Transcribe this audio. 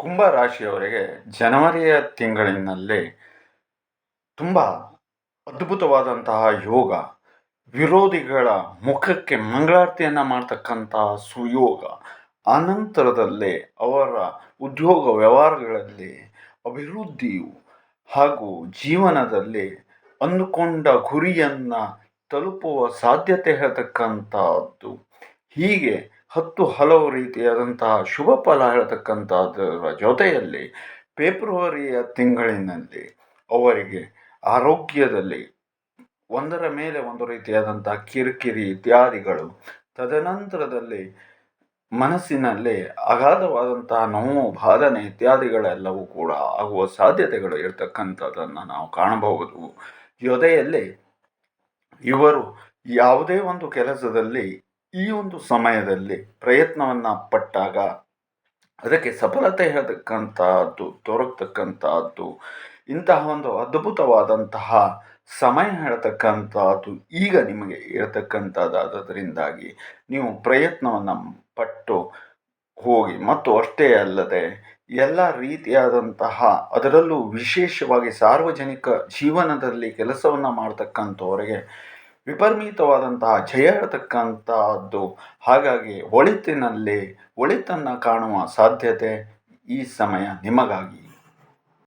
ಕುಂಭ ರಾಶಿಯವರಿಗೆ ಜನವರಿಯ ತಿಂಗಳಿನಲ್ಲಿ ತುಂಬ ಅದ್ಭುತವಾದಂತಹ ಯೋಗ, ವಿರೋಧಿಗಳ ಮುಖಕ್ಕೆ ಮಂಗಳಾರತಿಯನ್ನು ಮಾಡ್ತಕ್ಕಂತಹ ಸುಯೋಗ ಆನಂತರದಲ್ಲಿ ಅವರ ಉದ್ಯೋಗ ವ್ಯವಹಾರಗಳಲ್ಲಿ ಅಭಿವೃದ್ಧಿಯು ಹಾಗೂ ಜೀವನದಲ್ಲಿ ಅಂದುಕೊಂಡ ಗುರಿಯನ್ನು ತಲುಪುವ ಸಾಧ್ಯತೆ ಹೇಳ್ತಕ್ಕಂತಹದ್ದು ಹೀಗೆ ಹತ್ತು ಹಲವು ರೀತಿಯಾದಂತಹ ಶುಭ ಫಲ ಹೇಳ್ತಕ್ಕಂಥದ್ದರ ಜೊತೆಯಲ್ಲಿ ಫೆಬ್ರವರಿಯ ತಿಂಗಳಿನಲ್ಲಿ ಅವರಿಗೆ ಆರೋಗ್ಯದಲ್ಲಿ ಒಂದರ ಮೇಲೆ ಒಂದು ರೀತಿಯಾದಂಥ ಕಿರಿಕಿರಿ ಇತ್ಯಾದಿಗಳು ತದನಂತರದಲ್ಲಿ ಮನಸ್ಸಿನಲ್ಲಿ ಅಗಾಧವಾದಂತಹ ನೋವು, ಬಾಧನೆ ಇತ್ಯಾದಿಗಳೆಲ್ಲವೂ ಕೂಡ ಆಗುವ ಸಾಧ್ಯತೆಗಳು ಇರತಕ್ಕಂಥದ್ದನ್ನು ನಾವು ಕಾಣಬಹುದು. ಜೊತೆಯಲ್ಲಿ ಇವರು ಯಾವುದೇ ಒಂದು ಕೆಲಸದಲ್ಲಿ ಈ ಒಂದು ಸಮಯದಲ್ಲಿ ಪ್ರಯತ್ನವನ್ನು ಪಟ್ಟಾಗ ಅದಕ್ಕೆ ಸಫಲತೆ ಹೇಳತಕ್ಕಂತಹದ್ದು ದೊರಕತಕ್ಕಂತಹದ್ದು ಇಂತಹ ಒಂದು ಅದ್ಭುತವಾದಂತಹ ಸಮಯ ಹೇಳ್ತಕ್ಕಂಥದ್ದು ಈಗ ನಿಮಗೆ ಇರತಕ್ಕಂಥದ್ದಾದದರಿಂದಾಗಿ ನೀವು ಪ್ರಯತ್ನವನ್ನು ಪಟ್ಟು ಹೋಗಿ, ಮತ್ತು ಅಷ್ಟೇ ಅಲ್ಲದೆ ಎಲ್ಲ ರೀತಿಯಾದಂತಹ ಅದರಲ್ಲೂ ವಿಶೇಷವಾಗಿ ಸಾರ್ವಜನಿಕ ಜೀವನದಲ್ಲಿ ಕೆಲಸವನ್ನು ಮಾಡ್ತಕ್ಕಂಥವರಿಗೆ ವಿಪರೀತವಾದಂತಹ ಜಯ ಹಾಗಾಗಿ ಒಳಿತಿನಲ್ಲಿ ಒಳಿತನ್ನು ಕಾಣುವ ಸಾಧ್ಯತೆ ಈ ಸಮಯ ನಿಮಗಾಗಿ